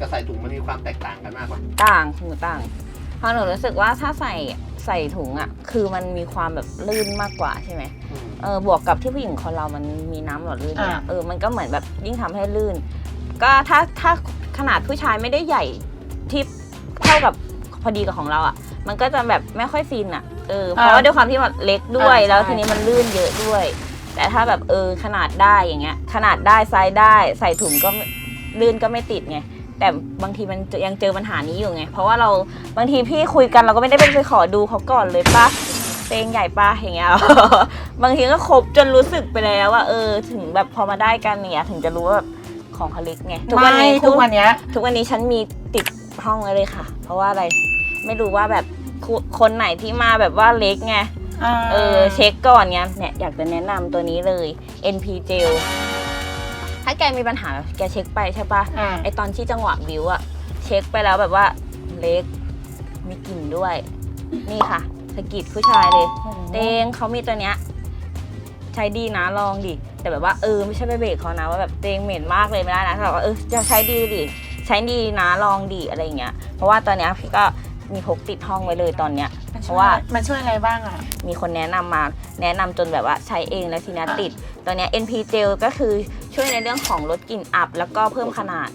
กับใส่ถุงมันมีความแตกต่างกันมากกว่าต่างหูต่างเพราะหนูรู้สึกว่าถ้าใส่ใส่ถุงอะ คือมันมีความแบบลื่นมากกว่าใช่ไหมอืม เออบวกกับที่ผู้หญิงคนเรามันมีน้ำหล่อลื่นเนี่ยอ่า เออมันก็เหมือนแบบยิ่งทำให้ลื่น ก็ถ้าถ้าขนาดผู้ชายไม่ได้ใหญ่ที่เท่ากับพอดีกับของเราอะ มันก็จะแบบไม่ค่อยฟินอะเออเพราะว่าด้วยความที่มันเล็กด้วยอ่าใช่แล้วทีนี้มันลื่นเยอะด้วย แต่ถ้าแบบเออขนาดได้อย่างเงี้ย ขนาดได้ไซส์ได้ ใส่ถุงก็ไม่ลื่นก็ไม่ติดไง แต่บางทีมันยังเจอปัญหานี้อยู่ไง เพราะว่าเราบางทีพี่คุยกันเราก็ไม่ได้ไปขอดูเขาก่อนเลยปะเตงใหญ่ปะอย่างเงี้ย บางทีก็ครบจนรู้สึกไปแล้วว่าเออ ถึงแบบพอมาได้กันเนี่ยถึงจะรู้ว่าแบบของเขาเล็กไงทุกวันไม่นี้ทุกวันเนี้ยทุกวันนี้ฉันมีติดห้องไว้เลยค่ะ เพราะว่าอะไรไม่รู้ว่าแบบคุคนไหนที่มาแบบว่าเล็กไงเออเช็คก่อนไงเนี่ยอยากจะแนะนำตัวนี้เลย NP Gel ถ้าแกมีปัญหาแกเช็คไปใช่ปะอ่า ไอตอนที่จังหวะวิวอะเช็คไปแล้วแบบว่าเล็กมีกลิ่นด้วย นี่ค่ะสะกิดผู้ชายเลยเตงเขามีตัวเนี้ยใช้ดีนะลองดิแต่แบบว่าเออไม่ใช่ไปเบรกเขานะว่าแบบเตงเหม็นมากเลยไม่ได้นะแต่ว่าเออจะใช้ดีดิใช้ดีนะลองดิอะไรอย่างเงี้ยเพราะว่าตอนเนี้ยพี่ก็ มีพกติดห้องไว้เลยตอนเนี้ยเพราะว่า มันช่วยอะไรบ้างอะ มีคนแนะนำมาแนะนำจนแบบว่าใช้เองแล้วทีนี้ติด ตัวเนี้ย NP Gel ก็คือช่วยในเรื่องของลดกลิ่นอับ แล้วก็เพิ่มขนาด